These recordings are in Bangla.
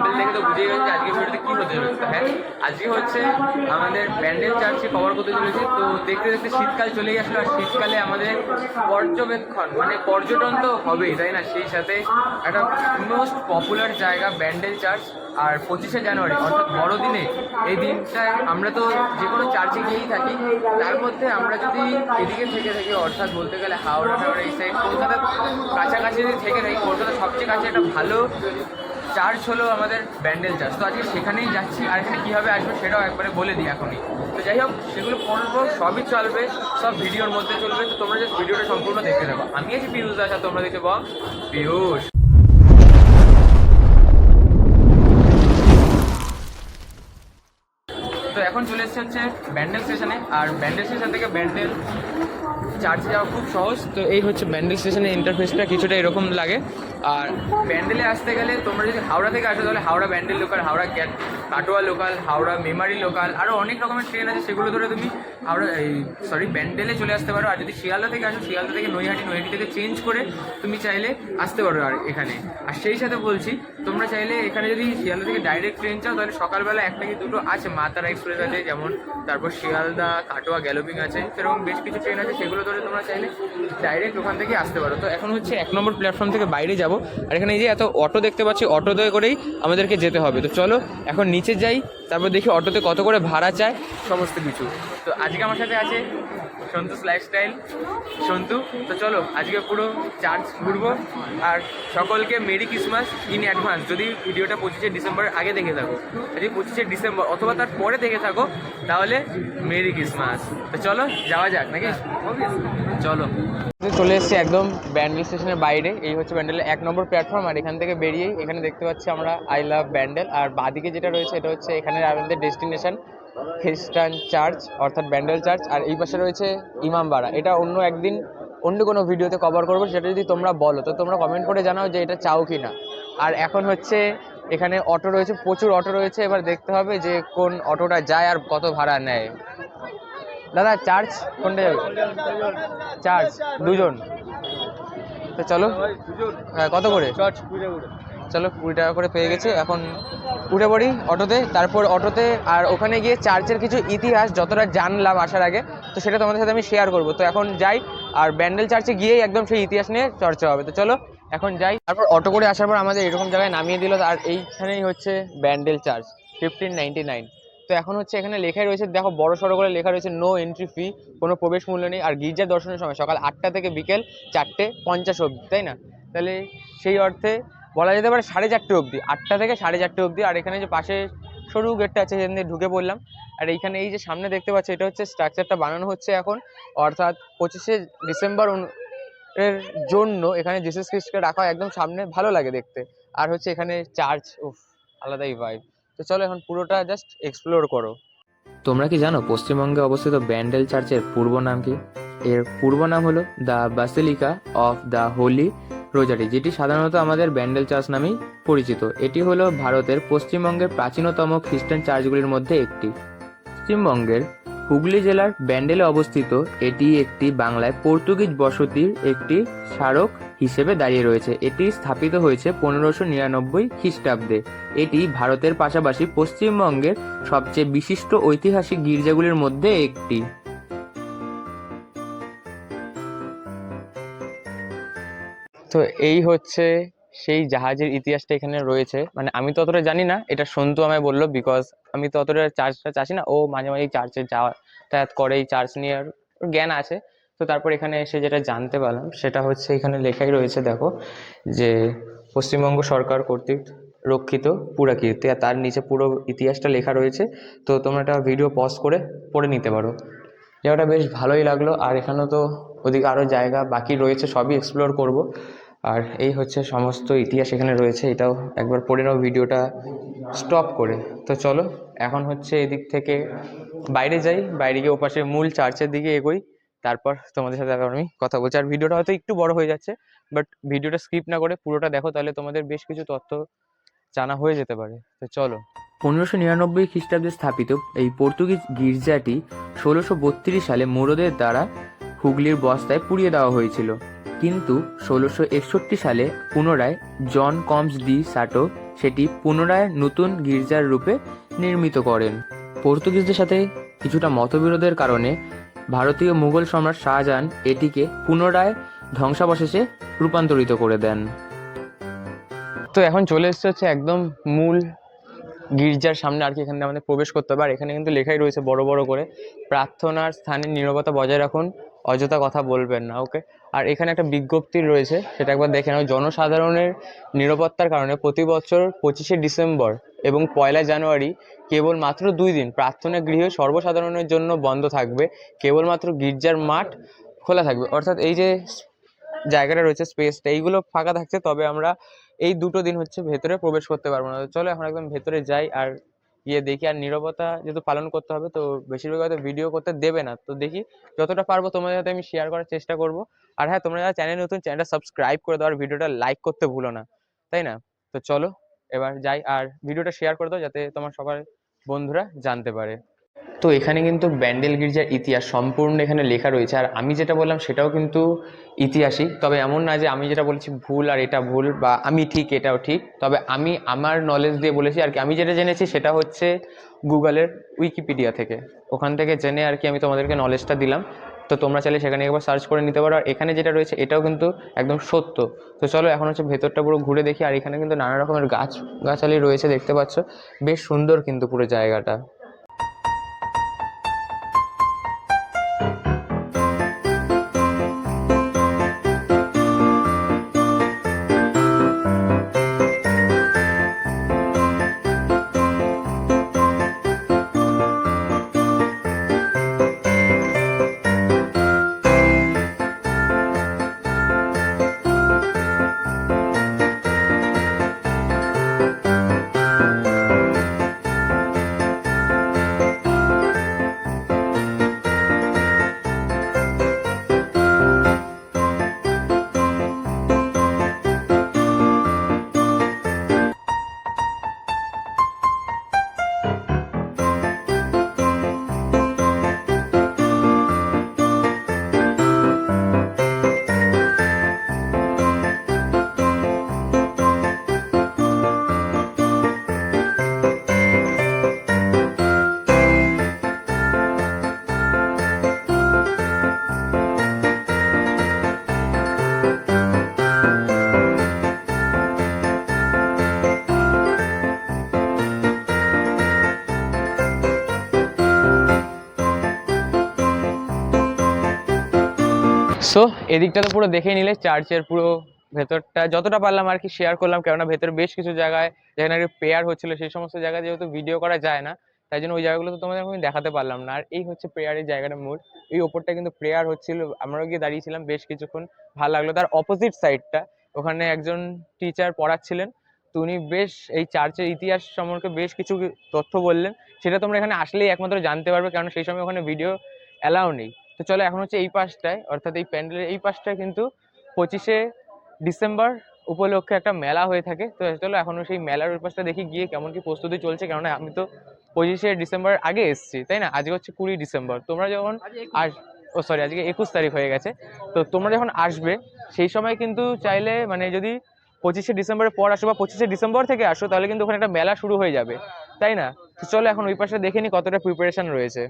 অ্যান্ড দেখে তো বুঝেই গেছে যে আজকের ভিডিওতে কী হতে চলেছে। হ্যাঁ আজকে হচ্ছে আমাদের প্যান্ডেল চার্চে কভার করতে চলেছে। তো দেখতে দেখতে শীতকাল চলেই আসলো, আর শীতকালে আমাদের পর্যবেক্ষণ মানে পর্যটন তো হবেই, তাই না? সেই সাথে একটা মোস্ট পপুলার জায়গা ব্যান্ডেল চার্চ, আর পঁচিশে জানুয়ারি, অর্থাৎ বড়দিনে, এই দিনটায় আমরা তো যে কোনো চার্চে গিয়েই থাকি। তার মধ্যে আমরা যদি এদিকে থেকে থাকি, অর্থাৎ বলতে গেলে হাওড়া টাওড়া এই সাইড কলকাতার কাছাকাছি যদি থেকে থাকি, কলকাতার সবচেয়ে কাছে একটা ভালো চার্চ হলো আমাদের ব্যান্ডেল চার্চ তো আজকে সেখানেই যাচ্ছি, আর এখানে কীভাবে আসবে সেটাও একবারে বলে দিই এখনই। তো যাই হোক, সেগুলো করব, সবই চলবে, সব ভিডিওর মধ্যে চলবে। তো তোমরা জাস্ট ভিডিওটা সম্পূর্ণ দেখতে থাকো। আমি আছি পিউষ আর তোমরা দেখতে পাও পিউষ। তো এখন চলে এসেছে হচ্ছে ব্যান্ডেল স্টেশনে, আর ব্যান্ডেল স্টেশন থেকে ব্যান্ডেল চার্চে যাওয়া খুব সহজ। তো এই হচ্ছে ব্যান্ডেল স্টেশনের ইন্টারফেসটা কিছুটা এরকম লাগে। আর ব্যান্ডেলে আসতে গেলে তোমরা যদি হাওড়া থেকে আসো, তাহলে হাওড়া ব্যান্ডেল লোক আর হাওড়া কাটোয়া লোকাল হাওড়া মেমারি লোকাল আরও অনেক রকমের ট্রেন আছে, সেগুলো ধরে তুমি হাওড়া, এই সরি ব্যান্ডেলে চলে আসতে পারো। আর যদি শিয়ালদা থেকে আসো, শিয়ালদা থেকে নৈহাটি নৈহাটি থেকে চেঞ্জ করে তুমি চাইলে আসতে পারো আর এখানে। আর সেই সাথে বলছি, তোমরা চাইলে এখানে যদি শিয়ালদা থেকে ডাইরেক্ট ট্রেন চাও, তাহলে সকালবেলা একটা কি দুটো আছে, মাতারা এক্সপ্রেস আছে, যেমন তারপর শিয়ালদা কাটোয়া গ্যালোপিং আছে, সেরকম বেশ কিছু ট্রেন আছে, সেগুলো ধরে তোমরা চাইলে ডাইরেক্ট ওখান থেকে আসতে পারো। তো এখন হচ্ছে এক নম্বর প্ল্যাটফর্ম থেকে বাইরে যাব। আর এখানে এই যে এত অটো দেখতে পাচ্ছি, অটোতে করেই আমাদেরকে যেতে হবে। তো চলো, এখন নিচে যাই, তারপর দেখি অটোতে কত করে ভাড়া চায়, সমস্ত কিছু। তো আজকে আমার সাথে আছে সন্তোষ লাইফস্টাইল সন্তু, তো চলো, আজকে পুরো চার্জ ঘুরবো। আর সকলকে মেরি ক্রিসমাস ইন অ্যাডভান্স যদি ভিডিওটা পঁচিশে ডিসেম্বর আগে দেখে থাকো, যদি পঁচিশে ডিসেম্বর অথবা তার পরে দেখে থাকো, তাহলে মেরি ক্রিসমাস তো চলো, যাওয়া যাক, নাকি? চলো। চলে এসেছি একদম ব্যান্ডেল স্টেশনের বাইরে। এই হচ্ছে ব্যান্ডেলের এক নম্বর প্ল্যাটফর্ম আর এখান থেকে বেরিয়েই এখানে দেখতে পাচ্ছি আমরা আই লাভ ব্যান্ডেল আর বাদিকে যেটা রয়েছে, এটা হচ্ছে এখানে আমাদের ডেস্টিনেশন খ্রিস্টান চার্চ, অর্থাৎ ব্যান্ডেল চার্চ, আর এই পাশে রয়েছে ইমামবাড়া এটা অন্য একদিন অন্য কোনো ভিডিওতে কভার করব, সেটা যদি তোমরা বলো, তো তোমরা কমেন্ট করে জানাও যে এটা চাও কি না আর এখন হচ্ছে এখানে অটো রয়েছে, প্রচুর অটো রয়েছে। এবার দেখতে হবে যে কোন অটোটা যায় আর কত ভাড়া নেয়। দাদা চার্জ কোনটা যাবে? চার্জ দুজন। তো চলো হ্যাঁ কত করে? চলো কুড়ি টাকা করে পেয়ে গেছে। এখন উঠে পড়ি অটোতে। তারপর অটোতে আর ওখানে গিয়ে চার্চের কিছু ইতিহাস যতটা জানলাম আসার আগে, তো সেটা তোমাদের সাথে আমি শেয়ার করব। তো এখন যাই আর ব্যান্ডেল চার্চে গিয়েই একদম সেই ইতিহাস নিয়ে চর্চা হবে। তো চলো, এখন যাই। তারপর অটো করে আসার পর আমাদের এরকম জায়গায় নামিয়ে দিল। আর এইখানেই হচ্ছে Bandel church fifteen ninety nine তো এখন হচ্ছে এখানে লেখাই রয়েছে। দেখো, বড় সড়ো করে লেখা রয়েছে নো এন্ট্রি ফি কোনো প্রবেশ মূল্য নেই। আর গির্জার দর্শনের সময় সকাল আটটা থেকে বিকেল চারটে পঞ্চাশ অবধি, তাই না? তাহলে সেই অর্থে বলা যেতে পারে সাড়ে চারটে অবধি, আটটা থেকে সাড়ে চারটে অবধি। আর এখানে যে পাশে সরু গেটটা আছে দিয়ে ঢুকে পড়লাম, আর এইখানে এই যে সামনে দেখতে পাচ্ছি, এটা হচ্ছে স্ট্রাকচারটা বানানো হচ্ছে এখন। অর্থাৎ পঁচিশে ডিসেম্বর এর জন্য এখানে জিসাস খ্রিস্টকে রাখা একদম সামনে, ভালো লাগে দেখতে। আর হচ্ছে এখানে চার্চ উফ, আলাদাই ভাইব তো চলো এখন পুরোটা জাস্ট এক্সপ্লোর করো। তোমরা কি জানো পশ্চিমবঙ্গে অবস্থিত ব্যান্ডেল চার্চের পূর্ব নাম কি? এর পূর্ব নাম হলো the basilica of the holy rosary যেটি সাধারণত আমাদের ব্যান্ডেল চার্চ নামেই পরিচিত। এটি হল ভারতের পশ্চিমবঙ্গের প্রাচীনতম খ্রিস্টান চার্চগুলির মধ্যে একটি। পশ্চিমবঙ্গের হুগলি জেলার ব্যান্ডেলে অবস্থিত, এটি একটি বাংলায় পর্তুগিজ বসতির একটি স্মারক হিসেবে দাঁড়িয়ে রয়েছে। এটি স্থাপিত হয়েছে পনেরোশো নিরানব্বই খ্রিস্টাব্দে। এটি ভারতের পাশাপাশি পশ্চিমবঙ্গের সবচেয়ে বিশিষ্ট ঐতিহাসিক গির্জাগুলির মধ্যে একটি। তো এই হচ্ছে সেই জাহাজের ইতিহাসটা এখানে রয়েছে। মানে আমি তো অতটা জানি না, এটা সন্তু আমায় বলল বিকজ আমি তো অতটা চার্চটা চাষি না, ও মাঝে মাঝে চার্চে যাওয়া যাতায়াত করে এই চার্চ নিয়ে আর জ্ঞান আছে। তো তারপর এখানে এসে যেটা জানতে পারলাম, সেটা হচ্ছে এখানে লেখাই রয়েছে, দেখো, যে পশ্চিমবঙ্গ সরকার কর্তৃক রক্ষিত পুরাকীর্তি আর তার নিচে পুরো ইতিহাসটা লেখা রয়েছে। তো তোমরা একটা ভিডিও পজ করে পড়ে নিতে পারো। জায়গাটা বেশ ভালোই লাগল, আর এখানেও তো ওদিকে আরও জায়গা বাকি রয়েছে, সবই এক্সপ্লোর করব। আর এই হচ্ছে সমস্ত ইতিহাস এখানে রয়েছে, এটাও একবার পড়ে নাও ভিডিওটা স্টপ করে। তো চলো, এখন হচ্ছে এদিক থেকে বাইরে যাই, বাইরে গিয়ে ওপাশে মূল চার্চের দিকে এগোই, তারপর তোমাদের সাথে আবার আমি কথা বলছি। আর ভিডিওটা হয়তো একটু বড় হয়ে যাচ্ছে বাট ভিডিওটা স্কিপ না করে পুরোটা দেখো, তাহলে তোমাদের বেশ কিছু তথ্য জানা হয়ে যেতে পারে। তো চলো। পনেরোশো নিরানব্বই খ্রিস্টাব্দে স্থাপিত এই পর্তুগিজ গির্জাটি ষোলোশো সালে মোরদের দ্বারা হুগলির বস্তায় পুড়িয়ে দেওয়া হয়েছিল। কিন্তু ষোলোশো একষট্টি সালে পুনরায় জন কমস ডি সাটো সেটি পুনরায় নতুন গির্জার রূপে নির্মিত করেন। পর্তুগিজদের সাথে কিছুটা মতবিরোধের কারণে ভারতীয় মুঘল সম্রাট শাহজাহান এটিকে পুনরায় ধ্বংসাবশেষে রূপান্তরিত করে দেন। তো এখন চলে এসছে হচ্ছে একদম মূল গির্জার সামনে আর কি, এখানে আমাদের প্রবেশ করতে হবে। আর এখানে কিন্তু লেখাই রয়েছে বড় বড় করে, প্রার্থনার স্থানে নীরবতা বজায় রাখুন, অযথা কথা বলবেন না ওকে আর এখানে একটা বিজ্ঞপ্তি রয়েছে, সেটা একবার দেখে নাও। জনসাধারণের নিরাপত্তার কারণে প্রতি বছর পঁচিশে ডিসেম্বর এবং পয়লা জানুয়ারি কেবল মাত্র দুই দিন প্রার্থনা গৃহ সর্বসাধারণের জন্য বন্ধ থাকবে। কেবলমাত্র গির্জার মাঠ খোলা থাকবে। অর্থাৎ এই যে জায়গাটা রয়েছে, স্পেসটা, এইগুলো ফাঁকা থাকছে, তবে আমরা এই দুটো দিন হচ্ছে ভেতরে প্রবেশ করতে পারব না। চলো এখন একদম ভেতরে যাই আর গিয়ে দেখি আর নিরবতা যেহেতু পালন করতে হবে, তো বেশিরভাগ হয়তো ভিডিও করতে দেবে না। তো দেখি যতটা পারব তোমাদের সাথে আমি শেয়ার করার চেষ্টা করব। আর হ্যাঁ তোমরা যারা চ্যানেল নতুন চ্যানেলটা সাবস্ক্রাইব করে দাও আর ভিডিওটা লাইক করতে ভুলো না, তাই না? তো চলো, এবার যাই আর ভিডিওটা শেয়ার করে দাও যাতে তোমার সবার বন্ধুরা জানতে পারে। তো এখানে কিন্তু ব্যান্ডেল গির্জার ইতিহাস সম্পূর্ণ এখানে লেখা রয়েছে। আর আমি যেটা বললাম সেটাও কিন্তু ইতিহাসই তবে এমন না যে আমি যেটা বলেছি ভুল আর এটা ভুল বা আমি ঠিক, এটাও ঠিক। তবে আমি আমার নলেজ দিয়ে বলেছি আর কি। আমি যেটা জেনেছি সেটা হচ্ছে গুগলের উইকিপিডিয়া থেকে। ওখান থেকে জেনে আর কি আমি তোমাদেরকে নলেজটা দিলাম। তো তোমরা চাইলে সেখানে একবার সার্চ করে নিতে পারো। আর এখানে যেটা রয়েছে এটাও কিন্তু একদম সত্য। তো চলো এখন হচ্ছে ভেতরটা পুরো ঘুরে দেখি। আর এখানে কিন্তু নানা রকমের গাছ, গাছালি রয়েছে, দেখতে পাচ্ছ। বেশ সুন্দর কিন্তু পুরো জায়গাটা। সো এদিকটা তো পুরো দেখে নিলে চার্চের পুরো ভেতরটা। যতটা পারলাম আর কি শেয়ার করলাম, কেননা ভেতরে বেশ কিছু জায়গায় যেখানে আর প্রেয়ার হচ্ছিল, সেই সমস্ত জায়গায় যেহেতু ভিডিও করা যায় না, তাই জন্য ওই জায়গাগুলো তো তোমাদের আমি দেখাতে পারলাম না। আর এই হচ্ছে প্রেয়ারের জায়গাটা মূল এই ওপরটা কিন্তু প্রেয়ার হচ্ছিল, আমরাও গিয়ে দাঁড়িয়েছিলাম বেশ কিছুক্ষণ, ভালো লাগল। তার অপোজিট সাইডটা ওখানে একজন টিচার পড়াচ্ছিলেন, তো উনি বেশ এই চার্চের ইতিহাস সম্পর্কে বেশ কিছু তথ্য বললেন। সেটা তোমরা এখানে আসলেই একমাত্র জানতে পারবে কারণ সেই সময় ওখানে ভিডিও অ্যালাউ নেই। তো চলো এখন হচ্ছে এই পাশটায় অর্থাৎ এই প্যান্ডেলের এই পাশটায় কিন্তু পঁচিশে ডিসেম্বর উপলক্ষে একটা মেলা হয়ে থাকে। তো চলো এখনও সেই মেলার ওই পাশটা দেখি গিয়ে কেমন কি প্রস্তুতি চলছে কেননা আমি তো পঁচিশে ডিসেম্বর আগে এসেছি তাই না? আজকে হচ্ছে কুড়ি ডিসেম্বর। তোমরা যখন আস ও সরি আজকে একুশ তারিখ হয়ে গেছে। তো তোমরা যখন আসবে সেই সময় কিন্তু চাইলে মানে যদি পঁচিশে ডিসেম্বরের পর আসো বা পঁচিশে ডিসেম্বর থেকে আসো তাহলে কিন্তু ওখানে একটা মেলা শুরু হয়ে যাবে তাই না? তো চলো এখন ওই পাশে দেখে নি কতটা প্রিপারেশন রয়েছে।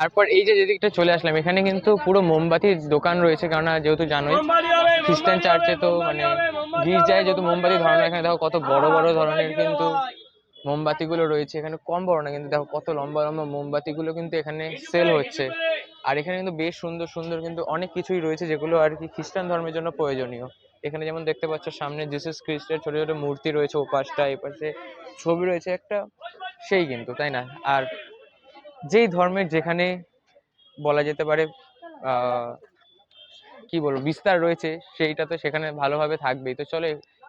তারপর এই যে যেদিকটা চলে আসলাম এখানে কিন্তু পুরো মোমবাতির দোকান রয়েছে কেননা যেহেতু জানোই খ্রিস্টান চার্চে তো মানে গির্জায় যেহেতু মোমবাতি ধরানো এখানে দেখো কত বড় বড় ধরনের কিন্তু মোমবাতিগুলো রয়েছে এখানে কম বড় না কিন্তু দেখো কত লম্বা লম্বা মোমবাতিগুলো কিন্তু এখানে সেল হচ্ছে। আর এখানে কিন্তু বেশ সুন্দর সুন্দর কিন্তু অনেক কিছুই রয়েছে যেগুলো আর কি খ্রিস্টান ধর্মের জন্য প্রয়োজনীয়। এখানে যেমন দেখতে পাচ্ছ সামনে জিসাস খ্রিস্টের ছোট ছোট মূর্তি রয়েছে ওপাশটা এপাশে ছবি রয়েছে একটা সেই কিন্তু তাই না? আর যেই ধর্মের যেখানে বলা যেতে পারে কি বলব, বিস্তার রয়েছে, সেইটা তো সেখানে ভালোভাবে থাকবেই। তো চলো,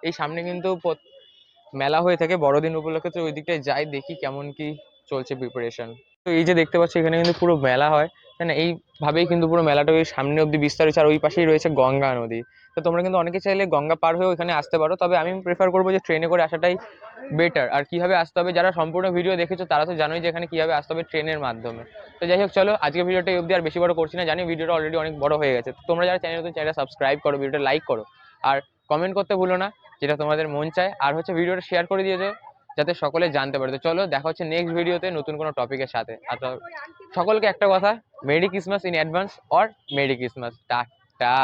এই সামনে কিন্তু মেলা হয়ে থাকে, বড়দিন উপলক্ষে, তো ওই দিকটায় যাই, দেখি কেমন কি চলছে প্রিপারেশন তো এই যে দেখতে পাচ্ছি, এখানে কিন্তু পুরো মেলা হয়। না? এইভাবেই কিন্তু পুরো মেলাটা ওই সামনে অব্দি বিস্তার হয়েছে আর ওই পাশেই রয়েছে গঙ্গা নদী। তো তোমরা কিন্তু অনেকে চাইলে গঙ্গা পার হয়ে ওখানে আসতে পারো, তবে আমি প্রেফার করব যে ট্রেনে করে আসাটাই বেটার আর কীভাবে আসতে হবে, যারা সম্পূর্ণ ভিডিও দেখেছ, তারা তো জানোই যে এখানে কীভাবে আসতে হবে ট্রেনের মাধ্যমে। তো যাই হোক, চলো আজকে ভিডিওটা অবধি আর বেশি বড় করছি না, জানি ভিডিওটা অলরেডি অনেক বড় হয়ে গেছে। তোমরা যারা চ্যানেল নতুন চ্যানেলটা সাবস্ক্রাইব করো ভিডিওটা লাইক করো। আর কমেন্ট করতে ভুলো না, যেটা তোমাদের মন চায়। আর হচ্ছে ভিডিওটা শেয়ার করে দিয়েছে যাতে সকলে জানতে পারে। তো চলো দেখা হচ্ছে নেক্সট ভিডিওতে নতুন কোনো টপিকের সাথে। আর সকলকে একটা কথা merry Christmas in advance or merry Christmas tata.